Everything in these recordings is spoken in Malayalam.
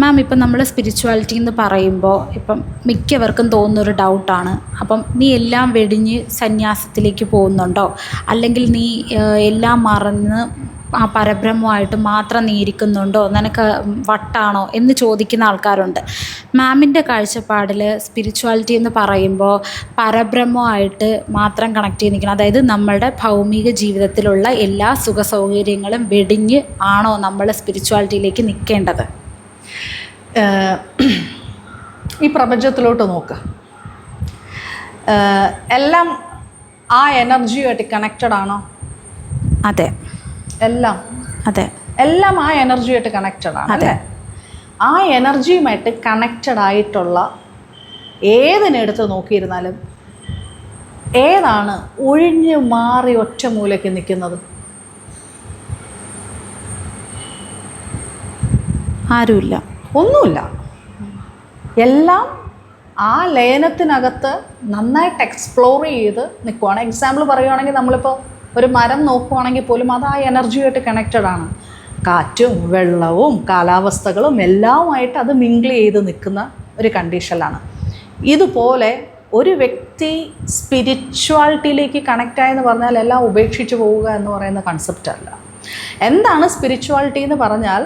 മാം ഇപ്പം നമ്മൾ സ്പിരിച്വാലിറ്റി എന്ന് പറയുമ്പോൾ ഇപ്പം മിക്കവർക്കും തോന്നുന്നൊരു ഡൗട്ടാണ് അപ്പം നീ എല്ലാം വെടിഞ്ഞ് സന്യാസത്തിലേക്ക് പോകുന്നുണ്ടോ? അല്ലെങ്കിൽ നീ എല്ലാം മറന്ന് ആ പരബ്രഹ്മമായിട്ട് മാത്രം നീ ഇരിക്കുന്നുണ്ടോ? നിനക്ക് വട്ടാണോ എന്ന് ചോദിക്കുന്ന ആൾക്കാരുണ്ട്. മാമിന്റെ കാഴ്ചപ്പാടിൽ സ്പിരിച്വാലിറ്റി എന്ന് പറയുമ്പോൾ പരബ്രഹ്മമായിട്ട് മാത്രം കണക്ട് ചെയ്ത് നിൽക്കണം. അതായത് നമ്മളുടെ ഭൗമിക ജീവിതത്തിലുള്ള എല്ലാ സുഖ സൗകര്യങ്ങളും വെടിഞ്ഞ് ആണോ നമ്മൾ സ്പിരിച്വാലിറ്റിയിലേക്ക് നിൽക്കേണ്ടത്? ഈ പ്രപഞ്ചത്തിലോട്ട് നോക്കുക എല്ലാം ആ എനർജിയുമായിട്ട് കണക്റ്റഡ് ആണോ? അതെ. എല്ലാം. അതെ. എല്ലാം ആ എനർജിയായിട്ട് കണക്റ്റഡ് ആണ് അതെ. ആ എനർജിയുമായിട്ട് കണക്റ്റഡ് ആയിട്ടുള്ള ഏതിനെടുത്ത് നോക്കിയിരുന്നാലും ഏതാണ് ഒഴിഞ്ഞു മാറി ഒറ്റ മൂലയ്ക്ക് നിൽക്കുന്നത്? ആരുമില്ല. ഒന്നുമില്ല. എല്ലാം ആ ലയനത്തിനകത്ത് നന്നായിട്ട് എക്സ്പ്ലോർ ചെയ്ത് നിൽക്കുവാണ് എക്സാമ്പിൾ പറയുവാണെങ്കിൽ നമ്മളിപ്പോൾ ഒരു മരം നോക്കുവാണെങ്കിൽ പോലും അത് ആ എനർജിയായിട്ട് കണക്റ്റഡ് ആണ്. കാറ്റും വെള്ളവും കാലാവസ്ഥകളും എല്ലാമായിട്ട് അത് മിങ്കിൾ ചെയ്ത് നിൽക്കുന്ന ഒരു കണ്ടീഷനിലാണ് ഇതുപോലെ ഒരു വ്യക്തി സ്പിരിച്വാലിറ്റിയിലേക്ക് കണക്റ്റായെന്ന് പറഞ്ഞാൽ എല്ലാം ഉപേക്ഷിച്ച് പോവുക എന്ന് പറയുന്ന കൺസെപ്റ്റല്ല എന്താണ് സ്പിരിച്വാലിറ്റി എന്ന് പറഞ്ഞാൽ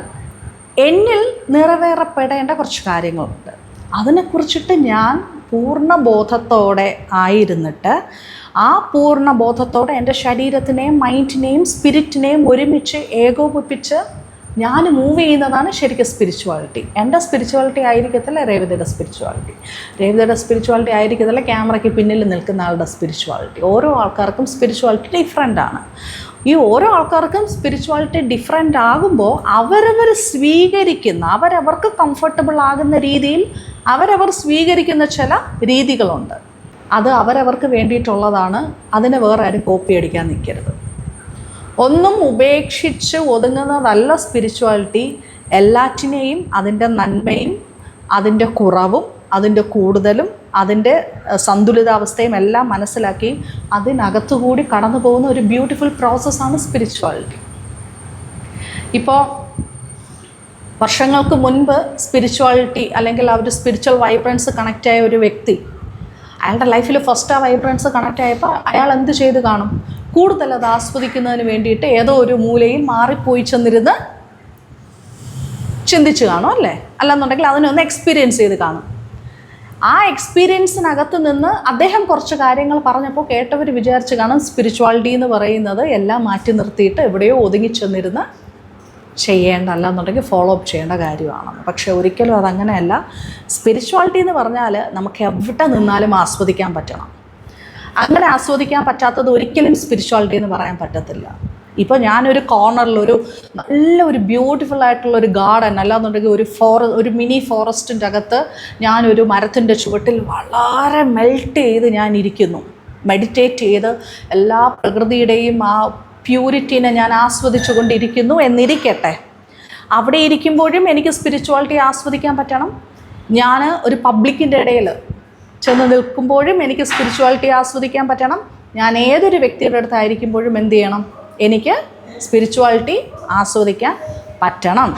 എന്നിൽ നിറവേറപ്പെടേണ്ട കുറച്ച് കാര്യങ്ങളുണ്ട്. അതിനെക്കുറിച്ചിട്ട് ഞാൻ പൂർണ ബോധത്തോടെ ആയിരുന്നിട്ട് ആ പൂർണ ബോധത്തോടെ എന്റെ ശരീരത്തിനെയും മൈൻഡിനെയും സ്പിരിറ്റിനെയും ഒരുമിച്ച് ഏകോപിപ്പിച്ച് ഞാൻ മൂവ് ചെയ്യുന്നതാണ് ശരിക്കും സ്പിരിച്വാലിറ്റി എന്റെ സ്പിരിച്വാലിറ്റി ആയിരിക്കത്തില്ല രേവതിയുടെ സ്പിരിച്വാലിറ്റി രേവതിയുടെ സ്പിരിച്വാലിറ്റി ആയിരിക്കത്തില്ല ക്യാമറയ്ക്ക് പിന്നിൽ നിൽക്കുന്ന ആളുടെ സ്പിരിച്വാലിറ്റി ഓരോ ആൾക്കാർക്കും സ്പിരിച്വാലിറ്റി ഡിഫറെന്റ് ആണ്. ഈ ഓരോ ആൾക്കാർക്കും സ്പിരിച്വാലിറ്റി ഡിഫറെന്റ് ആകുമ്പോൾ അവരവർ സ്വീകരിക്കുന്ന അവരവർക്ക് കംഫർട്ടബിൾ ആകുന്ന രീതിയിൽ അവരവർ സ്വീകരിക്കുന്ന ചില രീതികളുണ്ട്. അത് അവരവർക്ക് വേണ്ടിയിട്ടുള്ളതാണ്. അതിനെ വേറെ ആരും കോപ്പി അടിക്കാൻ നിൽക്കരുത്. ഒന്നും ഉപേക്ഷിച്ച് ഒതുങ്ങുന്നതല്ല സ്പിരിച്വാലിറ്റി എല്ലാറ്റിനെയും അതിന്റെ നന്മയും അതിന്റെ കുറവും അതിന്റെ കൂടുതലും അതിന്റെ സന്തുലിതാവസ്ഥയും എല്ലാം മനസ്സിലാക്കി അതിനകത്തുകൂടി കടന്നു പോകുന്ന ഒരു ബ്യൂട്ടിഫുൾ പ്രോസസ്സാണ് സ്പിരിച്വാലിറ്റി ഇപ്പോൾ വർഷങ്ങൾക്ക് മുൻപ് സ്പിരിച്വാലിറ്റി അല്ലെങ്കിൽ ആ ഒരു സ്പിരിച്വൽ വൈബ്രൻസ് കണക്റ്റായ ഒരു വ്യക്തി അയാളുടെ ലൈഫിൽ ഫസ്റ്റ് ആ വൈബ്രൻസ് കണക്റ്റ് ആയപ്പോൾ അയാൾ എന്ത് ചെയ്ത് കാണും? കൂടുതൽ അത് ആസ്വദിക്കുന്നതിന് വേണ്ടിയിട്ട് ഏതോ ഒരു മൂലയിൽ മാറിപ്പോയി ചെന്നിരുന്ന് ചിന്തിച്ച് കാണും അല്ലേ? അല്ലെന്നുണ്ടെങ്കിൽ അതിനൊന്ന് എക്സ്പീരിയൻസ് ചെയ്ത് കാണും. ആ എക്സ്പീരിയൻസിനകത്ത് നിന്ന് അദ്ദേഹം കുറച്ച് കാര്യങ്ങൾ പറഞ്ഞപ്പോൾ കേട്ടവർ വിചാരിച്ച് കാണും സ്പിരിച്വാലിറ്റി എന്ന് പറയുന്നത് എല്ലാം മാറ്റി നിർത്തിയിട്ട് എവിടെയോ ഒതുങ്ങി ചെന്നിരുന്ന് ചെയ്യേണ്ട അല്ലാന്നുണ്ടെങ്കിൽ ഫോളോ അപ്പ് ചെയ്യേണ്ട കാര്യമാണ്. പക്ഷേ ഒരിക്കലും അതങ്ങനെയല്ല. സ്പിരിച്വാലിറ്റി എന്ന് പറഞ്ഞാൽ നമുക്ക് എവിടെ നിന്നാലും ആസ്വദിക്കാൻ പറ്റണം. അങ്ങനെ ആസ്വദിക്കാൻ പറ്റാത്തത് ഒരിക്കലും സ്പിരിച്വാലിറ്റി എന്ന് പറയാൻ പറ്റത്തില്ല. ഇപ്പോൾ ഞാനൊരു കോർണറിൽ ഒരു നല്ല ഒരു ബ്യൂട്ടിഫുൾ ആയിട്ടുള്ള ഒരു ഗാർഡൻ അല്ലാന്നുണ്ടെങ്കിൽ ഒരു ഫോറ ഒരു മിനി ഫോറസ്റ്റിന്റെ അകത്ത് ഞാനൊരു മരത്തിന്റെ ചുവട്ടിൽ വളരെ മെൽറ്റ് ചെയ്ത് ഞാൻ ഇരിക്കുന്നു മെഡിറ്റേറ്റ് ചെയ്ത് എല്ലാ പ്രകൃതിയുടെയും ആ പ്യൂരിറ്റിനെ ഞാൻ ആസ്വദിച്ചു കൊണ്ടിരിക്കുന്നു എന്നിരിക്കട്ടെ. അവിടെ ഇരിക്കുമ്പോഴും എനിക്ക് സ്പിരിച്വാലിറ്റി ആസ്വദിക്കാൻ പറ്റണം. ഞാൻ ഒരു പബ്ലിക്കിന്റെ ഇടയിൽ ചെന്ന് നിൽക്കുമ്പോഴും എനിക്ക് സ്പിരിച്വാലിറ്റി ആസ്വദിക്കാൻ പറ്റണം. ഞാൻ ഏതൊരു വ്യക്തിയുടെ അടുത്തായിരിക്കുമ്പോഴും എന്ത് ചെയ്യണം? എനിക്ക് സ്പിരിച്വാലിറ്റി ആസ്വദിക്കാൻ പറ്റണം.